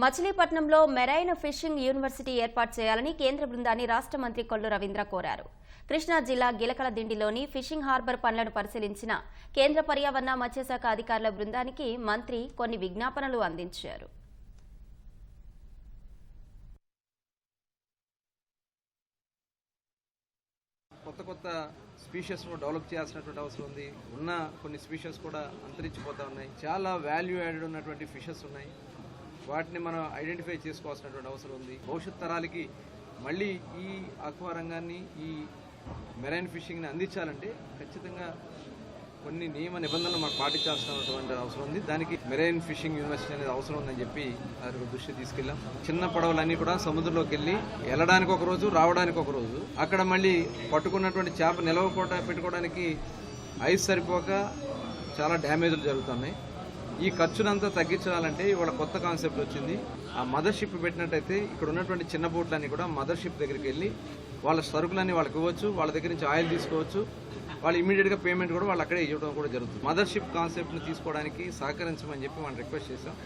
మచిలీపట్నంలో marine fishing university ఏర్పాటు చేయాలని కేంద్ర బృందాన్ని రాష్ట్ర మంత్రి కొల్లు రవీంద్ర కోరారు. కృష్ణా జిల్లా గిలకల దిండిలోని ఫిషింగ్ హార్బర్ పనులను పరిశీలించిన కేంద్ర పర్యావరణ మత్స్యశాఖ అధికారుల బృందానికి మంత్రి కొన్ని విజ్ఞాపనలు అందించారు. కొత్త కొత్త స్పీషియస్ డెవలప్ చేయాల్సినటువంటి అవసరం ఉంది. ఉన్న కొన్ని స్పీషియస్ కూడా అంతరించిపోతా ఉన్నాయి. చాలా వాల్యూ యాడెడ్ ఉన్నటువంటి ఫిషెస్ ఉన్నాయి. వాటిని మనం ఐడెంటిఫై చేసుకోవాల్సినటువంటి అవసరం ఉంది. భవిష్యత్ తరాలకి మళ్ళీ ఈ ఆక్వా రంగాన్ని ఈ మెరైన్ ఫిషింగ్ని అందించాలంటే ఖచ్చితంగా కొన్ని నియమ నిబంధనలు మనం పాటించాల్సినటువంటి అవసరం ఉంది. దానికి మెరైన్ ఫిషింగ్ యూనివర్సిటీ అనేది అవసరం ఉందని చెప్పి వారికి దృష్టి తీసుకెళ్ళాం. చిన్న పడవలన్నీ కూడా సముద్రంలోకి వెళ్ళి వెళ్ళడానికి ఒక రోజు రావడానికి ఒక రోజు. అక్కడ మళ్ళీ పట్టుకున్నటువంటి చేప నిలవకోట పెట్టుకోవడానికి ఐస్ సరిపోక చాలా డ్యామేజ్లు జరుగుతున్నాయి. ఈ ఖర్చునంతా తగ్గించాలంటే ఇవాళ కొత్త కాన్సెప్ట్ వచ్చింది. ఆ మదర్ షిప్ పెట్టినట్టయితే ఇక్కడ ఉన్నటువంటి చిన్న బోట్లన్నీ కూడా మదర్ షిప్ దగ్గరికి వెళ్ళి వాళ్ళ సరుకులన్నీ వాళ్ళకి ఇవ్వచ్చు వాళ్ళ దగ్గర నుంచి ఆయిల్ తీసుకోవచ్చు వాళ్ళు ఇమీడియట్గా పేమెంట్ కూడా వాళ్ళు అక్కడే ఇవ్వడం కూడా జరుగుతుంది. మదర్ షిప్ కాన్సెప్ట్ని తీసుకోవడానికి సహకరించమని చెప్పి మనం రిక్వెస్ట్ చేశాం.